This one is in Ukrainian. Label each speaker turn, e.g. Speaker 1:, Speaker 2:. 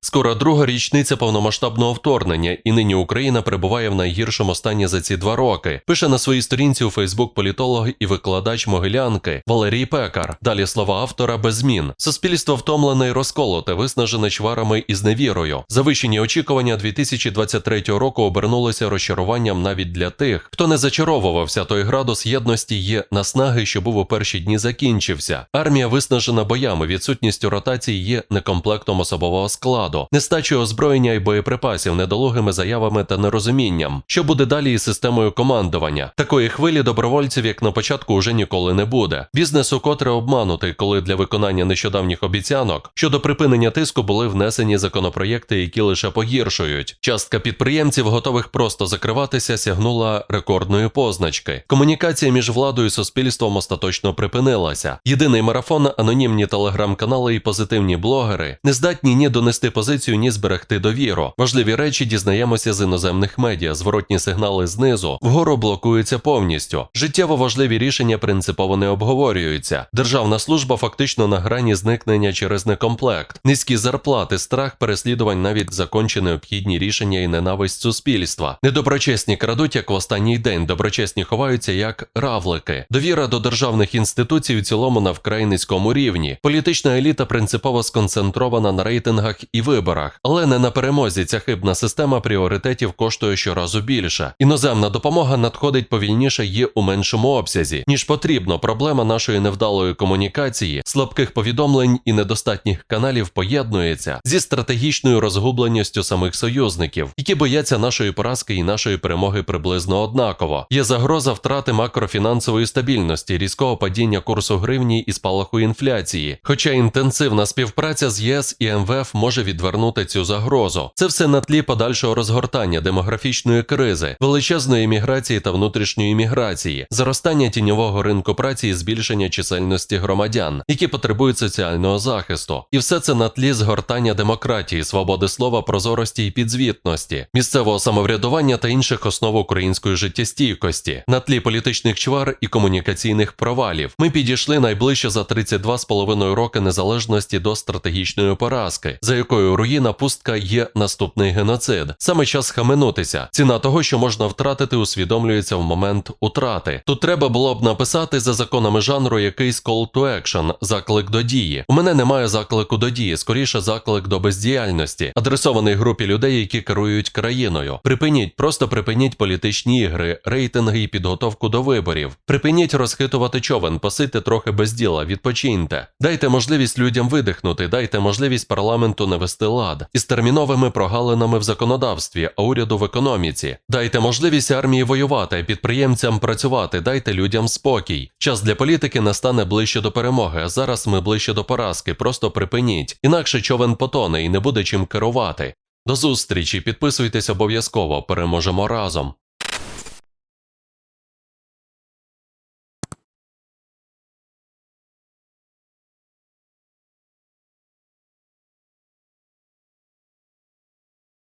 Speaker 1: Скоро друга річниця повномасштабного вторгнення, і нині Україна перебуває в найгіршому стані за ці два роки. Пише на своїй сторінці у Фейсбук політолог і викладач Могилянки Валерій Пекар. Далі слова автора без змін. Суспільство втомлене і розколоте, виснажене чварами і зневірою. Завищені очікування 2023 року обернулися розчаруванням навіть для тих, хто не зачаровувався. Той градус єдності є наснаги, що був у перші дні закінчився. Армія виснажена боями, відсутністю ротації є некомплектом особового складу, нестачею озброєння і боєприпасів, недолугими заявами та нерозумінням. Що буде далі із системою командування? Такої хвилі добровольців, як на початку, уже ніколи не буде. Бізнес укотре обманутий, коли для виконання нещодавніх обіцянок щодо припинення тиску були внесені законопроєкти, які лише погіршують. Частка підприємців, готових просто закриватися, сягнула рекордної позначки. Комунікація між владою і суспільством остаточно припинилася. Єдиний марафон, анонімні телеграм-канали і позитивні блогери не здатні ні донести позицію, ні зберегти довіру. Важливі речі дізнаємося з іноземних медіа. Зворотні сигнали знизу вгору блокуються повністю. Життєво важливі рішення принципово не обговорюються. Державна служба фактично на грані зникнення через некомплект, низькі зарплати, страх переслідувань, навіть закончі необхідні рішення і ненависть суспільства. Недоброчесні крадуть як в останній день. Доброчесні ховаються як равлики. Довіра до державних інституцій у цілому на вкрай низькому рівні. Політична еліта принципово сконцентрована на рейтингах і виборах, але не на перемозі. Ця хибна система пріоритетів коштує щоразу більше. Іноземна допомога надходить повільніше є у меншому обсязі, ніж потрібно. Проблема нашої невдалої комунікації, слабких повідомлень і недостатніх каналів поєднується зі стратегічною розгубленістю самих союзників, які бояться нашої поразки і нашої перемоги приблизно однаково. Є загроза втрати макрофінансової стабільності, різкого падіння курсу гривні і спалаху інфляції. Хоча інтенсивна співпраця з ЄС і МВФ може відвернути цю загрозу. Це все на тлі подальшого розгортання демографічної кризи, величезної міграції та внутрішньої міграції, зростання тіньового ринку праці і збільшення чисельності громадян, які потребують соціального захисту. І все це на тлі згортання демократії, свободи слова, прозорості і підзвітності, місцевого самоврядування та інших основ української життєстійкості, на тлі політичних чвар і комунікаційних провалів. Ми підійшли найближче за 32,5 роки незалежності до стратегічної поразки, за якою руїна пустка є наступний геноцид. Саме час схаменутися. Ціна того, що можна втратити, усвідомлюється в момент утрати. Тут треба було б написати за законами жанру якийсь call to action, заклик до дії. У мене немає заклику до дії, скоріше заклик до бездіяльності, адресований групі людей, які керують країною. Припиніть, просто припиніть політичні ігри, рейтинги і підготовку до виборів. Припиніть розхитувати човен, посидьте трохи без діла, відпочиньте. Дайте можливість людям видихнути, дайте можливість парламенту навести лад із терміновими прогалинами в законодавстві, а уряду в економіці. Дайте можливість армії воювати, підприємцям працювати, дайте людям спокій. Час для політики настане ближче до перемоги. А зараз ми ближче до поразки. Просто припиніть. Інакше човен потоне і не буде чим керувати. До зустрічі, підписуйтесь обов'язково, переможемо разом.